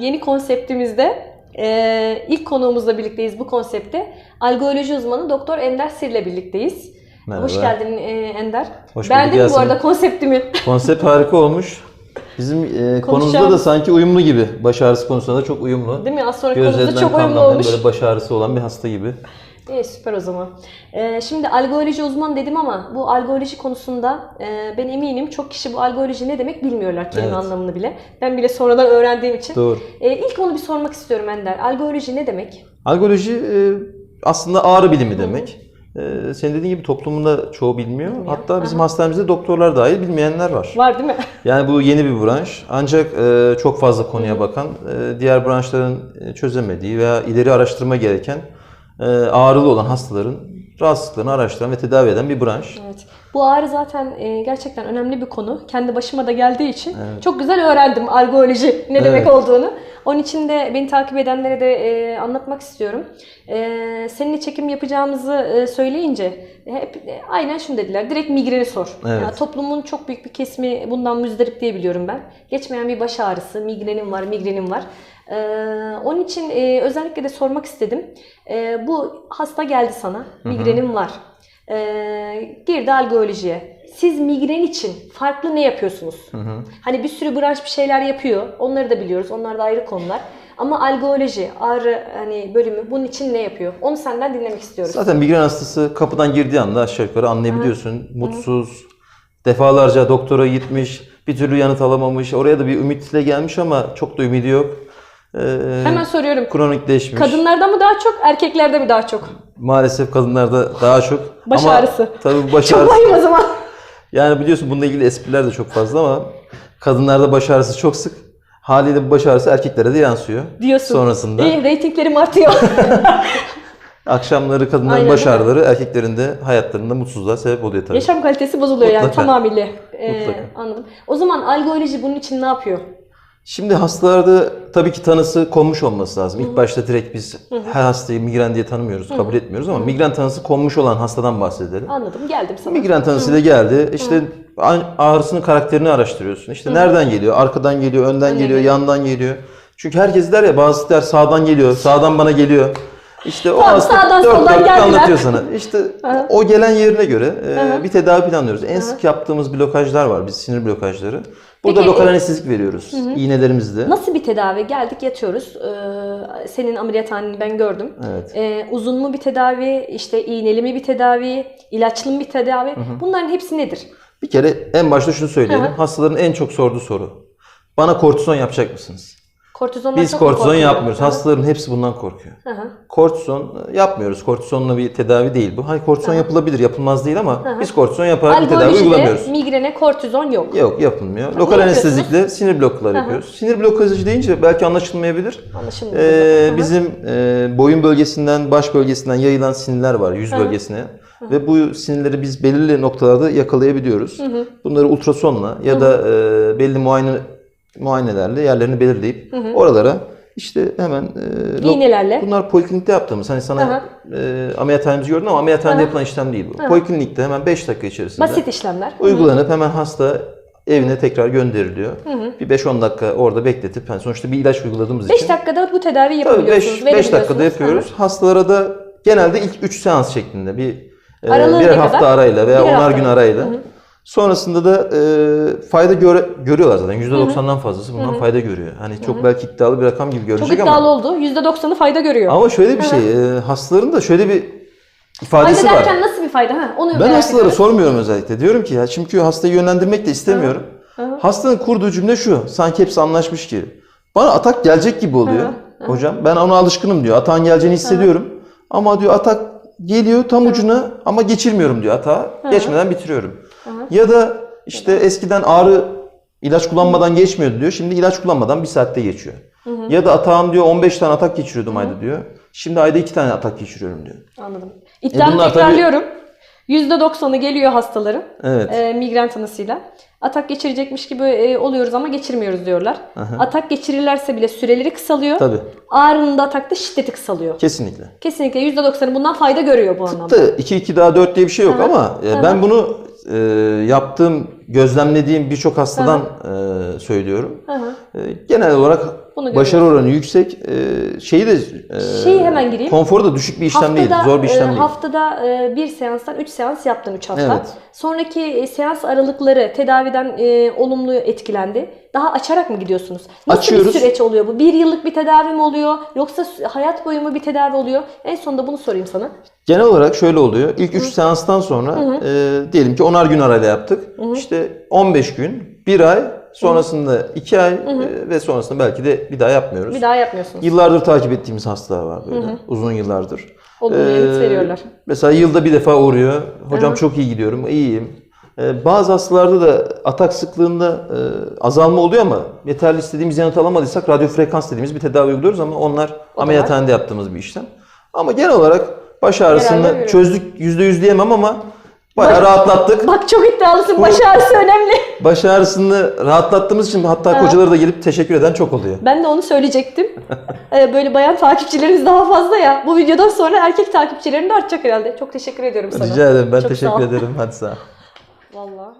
yeni konseptimizde e, ilk konuğumuzla birlikteyiz bu konsepte. Algoloji uzmanı Doktor Ender Sir'le birlikteyiz. Merhaba. Hoş geldin e, Ender. Hoş Beğendin mi bu arada konseptimi? Konsept harika olmuş. Bizim e, konumuzda da sanki uyumlu gibi. Baş ağrısı konusunda da çok uyumlu. Değil mi? Az sonra konumuzda Gözlerinden çok uyumlu olmuş. böyle baş ağrısı olan bir hasta gibi. İyi süper o zaman. Ee, şimdi algoloji uzman dedim ama bu algoloji konusunda e, ben eminim çok kişi bu algoloji ne demek bilmiyorlar kelime Evet. anlamını bile. Ben bile sonradan öğrendiğim için. Doğru. Ee, ilk onu bir sormak istiyorum Ender. Algoloji ne demek? Algoloji e, aslında ağrı bilimi demek. E, senin dediğin gibi toplumunda çoğu bilmiyor. Bilmiyor. Hatta bizim Aha. hastanemizde doktorlar dahil bilmeyenler var. Var değil mi? Yani bu yeni bir branş. Ancak e, çok fazla konuya bakan, e, diğer branşların e, çözemediği veya ileri araştırma gereken e, ağrılı olan hastaların rahatsızlıklarını araştıran ve tedavi eden bir branş. Evet. Bu ağrı zaten e, gerçekten önemli bir konu. Kendi başıma da geldiği için çok güzel öğrendim algoloji ne demek Evet. olduğunu. Onun için de beni takip edenlere de e, anlatmak istiyorum. E, seninle çekim yapacağımızı e, söyleyince hep e, aynen şunu dediler. Direkt migreni sor. Evet. Ya, toplumun çok büyük bir kesimi bundan müzdarip diye biliyorum ben. Geçmeyen bir baş ağrısı, migrenim var, migrenim var. E, onun için e, özellikle de sormak istedim. E, bu hasta geldi sana, migrenim var. Ee, girdi algolojiye. Siz migren için farklı ne yapıyorsunuz? Hani bir sürü branş bir şeyler yapıyor. Onları da biliyoruz. Onlar da ayrı konular. Ama algoloji, ağrı hani bölümü bunun için ne yapıyor? Onu senden dinlemek istiyoruz. Zaten migren hastası kapıdan girdiği anda aşağı yukarı anlayabiliyorsun. Mutsuz, defalarca doktora gitmiş, bir türlü yanıt alamamış. Oraya da bir ümitle gelmiş ama çok da ümidi yok. Ee, Hemen soruyorum. kronikleşmiş. Kadınlarda mı daha çok, erkeklerde mi daha çok? Maalesef kadınlarda daha çok. Baş ama ağrısı. Tabii baş ağrısı. vahim o zaman. Yani biliyorsun bununla ilgili espriler de çok fazla ama kadınlarda baş ağrısı çok sık. Haliyle bu baş ağrısı erkeklere de yansıyor. Diyorsun. Sonrasında İyi, reytinglerim artıyor. akşamları kadınların Aynen baş ağrıları erkeklerin de hayatlarında mutsuzluğa sebep oluyor tabii. Yaşam kalitesi bozuluyor yani Mutlaka. tamamıyla. Ee, Mutlaka. anladım. O zaman algoloji bunun için ne yapıyor? Şimdi hastalarda tabii ki tanısı konmuş olması lazım. İlk başta direkt biz her hastayı migren diye tanımıyoruz, kabul etmiyoruz ama migren tanısı konmuş olan hastadan bahsedelim. Anladım, geldim sana. Migren tanısıyla geldi. İşte a- ağrısının karakterini araştırıyorsun. İşte nereden geliyor? Arkadan geliyor, önden geliyor, yandan geliyor. Çünkü herkes der ya bazısı der sağdan geliyor, sağdan bana geliyor. İşte o hasta sağdan, soldan geldiler. anlatıyor sana. İşte o gelen yerine göre e, bir tedavi planlıyoruz. En sık yaptığımız blokajlar var. Biz sinir blokajları. Burada Peki, lokal e- anestezik veriyoruz. İğnelerimizde. Nasıl bir tedavi? Geldik yatıyoruz. Ee, senin ameliyathaneni ben gördüm. Evet. Ee, uzun mu bir tedavi, işte iğneli mi bir tedavi, ilaçlı mı bir tedavi? Bunların hepsi nedir? Bir kere en başta şunu söyleyelim. Hastaların en çok sorduğu soru. Bana kortizon yapacak mısınız? Kortizondan Biz çok kortizon yapmıyoruz. Hı hı. Hastaların hepsi bundan korkuyor. Hı hı. Kortizon e, yapmıyoruz. Kortizonla bir tedavi değil bu. Hayır kortizon yapılabilir, yapılmaz değil ama biz kortizon yaparak bir tedavi uygulamıyoruz. migrene kortizon yok. Yok yapılmıyor. Lokal yapıyorsunuz? anestezikle sinir blokları yapıyoruz. Sinir blokajı deyince belki anlaşılmayabilir. Anlaşılmıyor. Ee, Hı hı. bizim e, boyun bölgesinden, baş bölgesinden yayılan sinirler var yüz bölgesine. Ve bu sinirleri biz belirli noktalarda yakalayabiliyoruz. Bunları ultrasonla ya da e, belli muayene muayenelerle yerlerini belirleyip oralara işte hemen e, İğnelerle. Bunlar poliklinikte yaptığımız. Hani sana e, ameliyathanemizi gördün ama ameliyathanede yapılan işlem değil bu. Poliklinikte hemen 5 dakika içerisinde Basit işlemler. uygulanıp hemen hasta evine tekrar gönderiliyor. Bir 5-10 dakika orada bekletip yani sonuçta bir ilaç uyguladığımız 5 için dakikada bu Tabii yapabiliyorsunuz. 5 5 dakikada yapıyoruz. Hastalara da genelde ilk 3 seans şeklinde bir e, birer hafta kadar? arayla veya Birer onar hafta. gün arayla. Sonrasında da e, fayda göre, görüyorlar zaten. %90'dan fazlası bundan fayda görüyor. Hani çok belki iddialı bir rakam gibi Çok iddialı ama oldu. %90'ı fayda görüyor. ama şöyle bir şey, e, hastaların da şöyle bir ifadesi fayda var. derken nasıl bir fayda? Ha, onu Ben merak hastalara ediyorum. sormuyorum özellikle. Diyorum ki ya çünkü hastayı yönlendirmek de istemiyorum. Hastanın kurduğu cümle şu. Sanki hepsi anlaşmış ki. Bana atak gelecek gibi oluyor. Hocam ben ona alışkınım diyor. Atağın geleceğini hissediyorum. Ama diyor atak geliyor tam ucuna ama geçirmiyorum diyor atağı. Geçmeden bitiriyorum. Ya da işte eskiden ağrı ilaç kullanmadan geçmiyordu diyor. Şimdi ilaç kullanmadan bir saatte geçiyor. Ya da atağım diyor 15 tane atak geçiriyordum ayda diyor. Şimdi ayda 2 tane atak geçiriyorum diyor. Anladım. İddiamı E bunlar tabii- tekrarlıyorum. %90'ı geliyor hastaların Evet. e, migren tanısıyla. Atak geçirecekmiş gibi e, oluyoruz ama geçirmiyoruz diyorlar. Atak geçirirlerse bile süreleri kısalıyor. Tabii. Ağrının da atakta şiddeti kısalıyor. Kesinlikle. Kesinlikle %90'ı bundan fayda görüyor bu anlamda. Tıpta 2 2 daha 4 diye bir şey yok ama e, ben bunu e, yaptığım, gözlemlediğim birçok hastadan e, söylüyorum. Hı hı. E, genel olarak Bunu Başarı oranı yüksek. Ee, şeyi de e, Şeyi hemen gireyim. Konforu da düşük bir işlem değil. Zor bir e, işlem değil. Haftada e, bir seanstan 3 seans yaptın 3 hafta. Evet. Sonraki e, seans aralıkları tedaviden e, olumlu etkilendi. Daha açarak mı gidiyorsunuz? Nasıl Açıyoruz. bir süreç oluyor bu? Bir yıllık bir tedavi mi oluyor? Yoksa hayat boyu mu bir tedavi oluyor? En sonunda bunu sorayım sana. Genel olarak şöyle oluyor. İlk 3 seanstan sonra e, diyelim ki 10'ar gün arayla yaptık. İşte 15 gün, 1 ay, sonrasında 2 ay e, ve sonrasında belki de bir daha yapmıyoruz. Bir daha yapmıyorsunuz. Yıllardır takip ettiğimiz hastalar var böyle. Uzun yıllardır. Olumlu Ee, yanıt veriyorlar. Mesela yılda bir defa uğruyor. Hocam çok iyi gidiyorum, iyiyim. Ee, bazı hastalarda da atak sıklığında e, azalma oluyor ama yeterli istediğimiz yanıt alamadıysak radyo frekans dediğimiz bir tedavi uyguluyoruz ama onlar ameliyathanede yaptığımız bir işlem. Ama genel olarak baş ağrısını çözdük %100 diyemem ama bayağı rahatlattık. Bak çok iddialısın. Baş ağrısı önemli. Baş ağrısını rahatlattığımız için hatta kocaları da gelip teşekkür eden çok oluyor. Ben de onu söyleyecektim. Ee, Böyle bayan takipçilerimiz daha fazla ya. Bu videodan sonra erkek takipçilerim de artacak herhalde. Çok teşekkür ediyorum sana. Rica ederim. Ben Çok sağ ol. teşekkür ederim. Hadi sağ ol. Vallahi